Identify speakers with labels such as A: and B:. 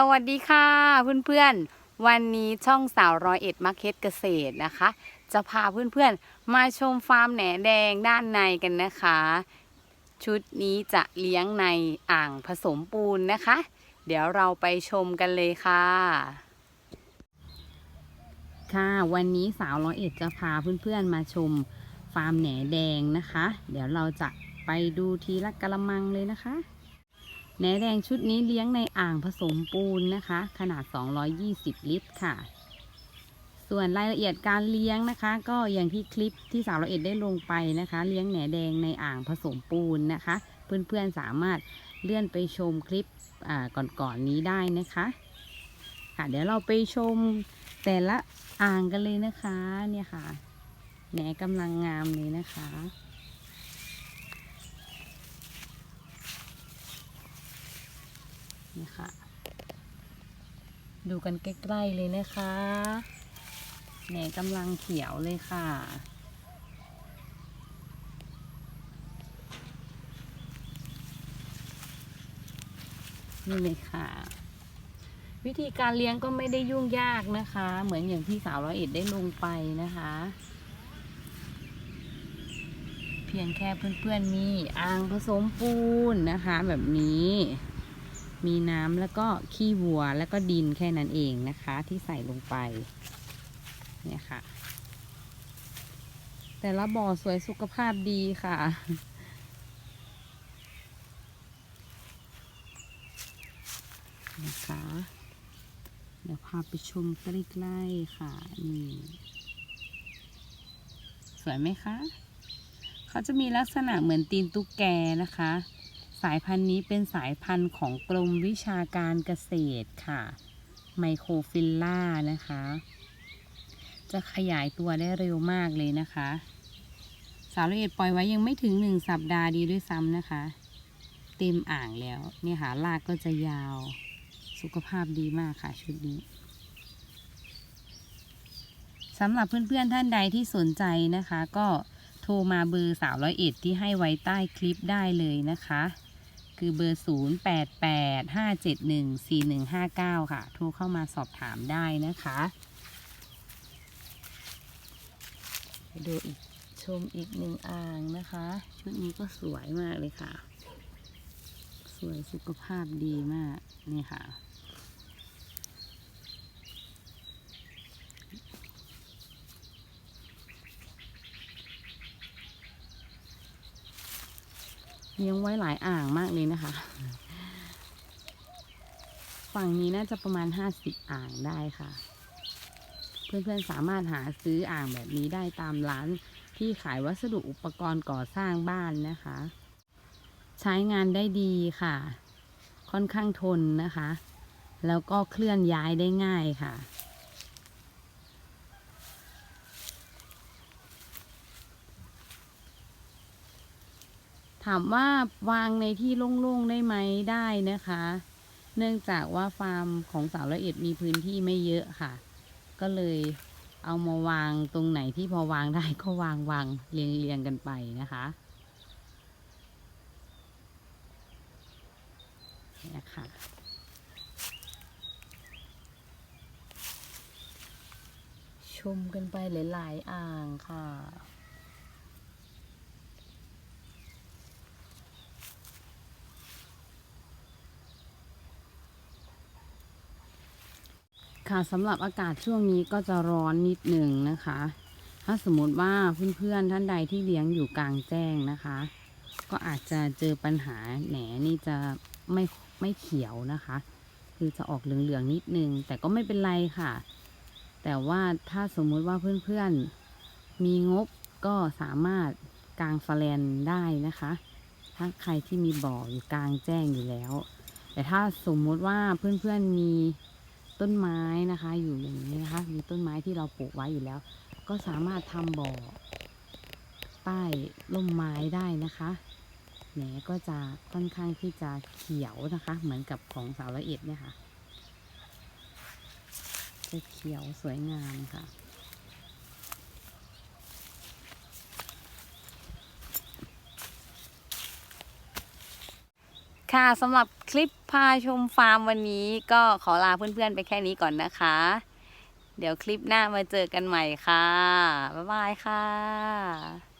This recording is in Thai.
A: สวัสดีค่ะเพื่อนๆ วันนี้ช่องสาวร้อยเอ็ดมาร์เก็ตเกษตรนะคะ จะพาเพื่อนๆ มาชมฟาร์มแหนแดงด้านในกันนะคะ ชุดนี้จะเลี้ยงในอ่างผสมปูนนะคะ เดี๋ยวเราไปชมกันเลยค่ะ ค่ะวันนี้สาวร้อยเอ็ดจะพาเพื่อนๆ มาชมฟาร์มแหนแดงนะคะ เดี๋ยวเราจะไปดูทีละกระมังเลยนะคะ แหนแดงชุดนี้เลี้ยงในอ่างผสมปูนนะคะ ขนาด 220 ลิตรค่ะ ส่วนรายละเอียดการเลี้ยงนะคะ ก็อย่างที่คลิปที่สาวละเอียดได้ลงไปนะคะ เลี้ยงแหนแดงในอ่างผสมปูนนะคะ เพื่อนๆสามารถเลื่อนไปชมคลิปก่อนๆนนี้ได้นะคะค่ะเดี๋ยวเราไปชมแต่ละอ่างกันเลยนะคะเนี่ยค่ะแหนกำลังงามเลยนะคะ นี่ค่ะ ดูกันใกล้ๆเลยนะคะแหนกำลังเขียวเลยค่ะ นี่เลยค่ะ วิธีการเลี้ยงก็ไม่ได้ยุ่งยากนะคะ เหมือนอย่างที่สาวร้อยเอ็ดได้ลงไปนะคะ เพียงแค่เพื่อนๆมีอ่างผสมปูนนะคะ แบบนี้ มีน้ำแล้วก็ขี้วัวแล้วก็ดินแค่นั้นเองนะคะ ที่ใส่ลงไป เนี่ยค่ะ แต่ละบ่อสวยสุขภาพดีค่ะนะคะเดี๋ยวพาไปชมใกล้ๆค่ะ นี่ สวยไหมคะ เขาจะมีลักษณะเหมือนตีนตุ๊กแกนะคะ สายพันธุ์นี้เป็นสายพันธุ์ของกรมวิชาการเกษตรค่ะ ไมโครฟิลล่านะคะ จะขยายตัวได้เร็วมากเลยนะคะ สาวละเอียดปล่อยไว้ยังไม่ถึงหนึ่งสัปดาห์ดีด้วยซ้ำนะคะ เต็มอ่างแล้วเนี่ยค่ะรากก็จะยาว สุขภาพดีมากค่ะชุดนี้สำหรับเพื่อนๆท่านใดที่สนใจนะคะ ก็โทรมาเบอร์สาวร้อยเอ็ดที่ให้ไว้ใต้คลิปได้เลยนะคะ คือเบอร์ 0 8 8 5 7 1 4 1 5 9 ค่ะ โทรเข้ามาสอบถามได้นะคะไปดูอีกชมอีกหนึ่งอ่างนะคะ ชุดนี้ก็สวยมากเลยค่ะ สวยสุขภาพดีมาก นี่ค่ะ เลี้ยงไว้หลายอ่างมากเลยนะคะ ฝั่งนี้น่าจะประมาณห้าสิบอ่างได้ค่ะ เพื่อนๆสามารถหาซื้ออ่างแบบนี้ได้ตามร้านที่ขายวัสดุอุปกรณ์ก่อสร้างบ้านนะคะ ใช้งานได้ดีค่ะ ค่อนข้างทนนะคะ แล้วก็เคลื่อนย้ายได้ง่ายค่ะ ถามว่าวางในที่โล่งๆได้ไหมได้นะคะ เนื่องจากว่าฟาร์มของสาวละเอียดมีพื้นที่ไม่เยอะค่ะ ก็เลยเอามาวางตรงไหนที่พอวางได้ก็วางวางเรียงเรียงๆกันไปนะคะนี่ค่ะชมกันไปหลาย ๆ อ่างค่ะ ค่ะสำหรับอากาศช่วงนี้ก็จะร้อนนิดหนึ่งนะคะ ถ้าสมมติว่าเพื่อนๆท่านใดที่เลี้ยงอยู่กลางแจ้งนะคะ ก็อาจจะเจอปัญหาแหนนี่จะไม่ไม่เขียวนะคะ คือจะออกเหลืองๆนิดนึง แต่ก็ไม่เป็นไรค่ะ แต่ว่าถ้าสมมุติว่าเพื่อนๆมีงบก็สามารถกางฟแลนได้นะคะ ถ้าใครที่มีบ่ออยู่กลางแจ้งอยู่แล้ว แต่ถ้าสมมุติว่าเพื่อนๆมี ต้นไม้นะคะ อยู่อย่างนี้นะคะ มีต้นไม้ที่เราปลูกไว้อยู่แล้ว ก็สามารถทำบ่อใต้ร่มไม้ได้นะคะแหนก็จะค่อนข้างที่จะเขียวนะคะ เหมือนกับของสาวละเอียดเนี่ยค่ะจะเขียวสวยงามค่ะ ค่ะสำหรับคลิปพาชมฟาร์มวันนี้ก็ขอลาเพื่อนๆไปแค่นี้ก่อนนะคะ เดี๋ยวคลิปหน้ามาเจอกันใหม่ค่ะ บ๊ายบายค่ะ